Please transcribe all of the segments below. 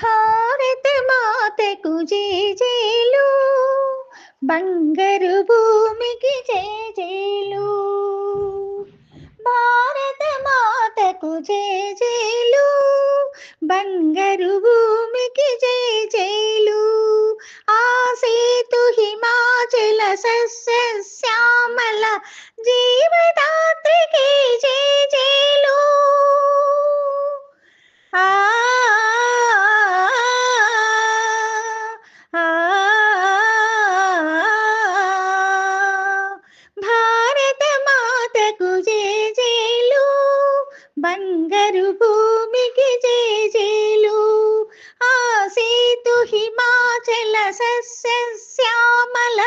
భారత మాతకు జేజేలు బంగారు భూమికి జేజేలు భారత మాతకు జేజేలు బంగారు భూమికి జేజేలు బంగారు భూమికి జేజేలు ఆ సేతు హిమాచల సస్యశ్యామల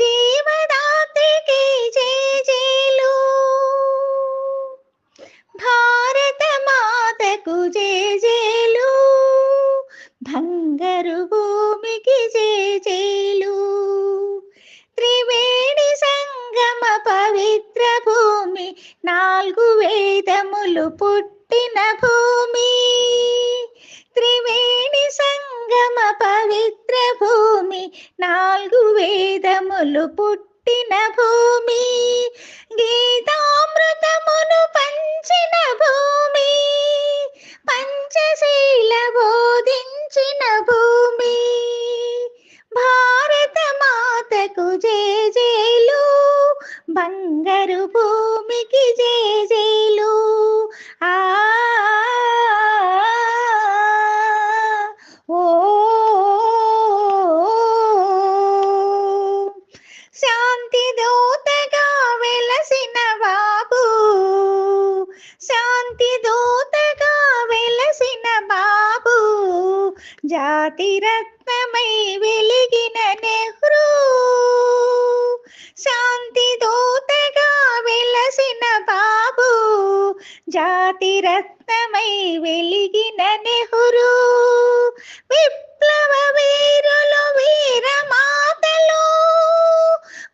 జీవదాత్రికి జేజేలు భారత మాతకు జేజేలు బంగారు భూమికి జేజేలు త్రివేణి సంగమ పవిత్ర నాలుగు వేదములు పుట్టిన భూమి త్రివేణి సంగమ పవిత్ర భూమి నాలుగు వేదములు పుట్టిన బంగారు భూమికి జేజేలు ఆ ఓ శాంతి దూతగా వెలసిన బాబు. శాంతి దూతగా వెలసిన బాబు. జాతి రత్నమై జాతి రత్నమై వెలిగిన నెహ్రూ విప్లవ వీరులు వీర మాతలు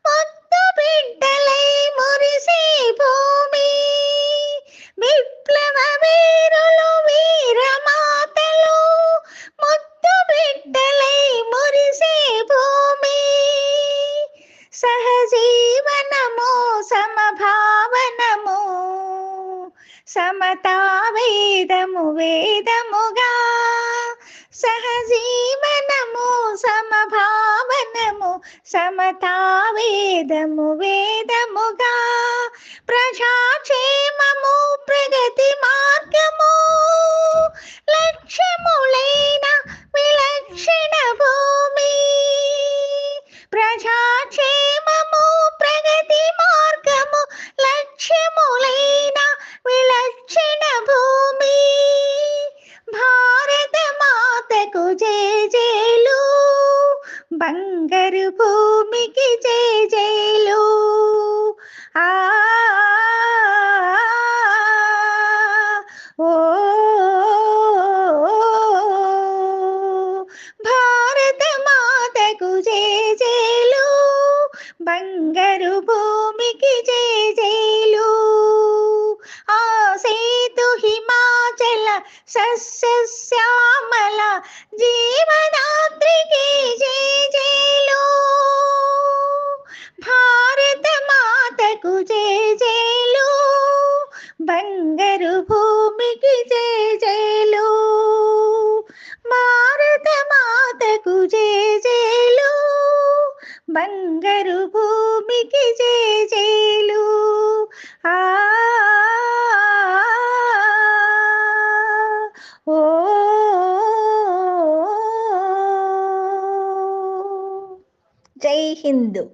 ముద్దు బిడ్డలై మురిసే భూమి విప్లవ వీరులు వీర మాతలు ముద్దు బిడ్డలై మురిసే భూమి సహజీవనము సమభావనము సమతా వేదము వేదముగా సహజీవనము సమభావనము సమతా వేదము వేదముగా ప్రజాక్షేమము ప్రగతి మార్గము బంగారు భూమికి జేజేలు ఆ ఓ భారత మాతకు జేజేలు బంగారు భూమికి జేజేలు ఆ సేతు హిమాచల సస్ బంగారు భూమికి జేజేలు. ఆ ఓ జై హిందూ.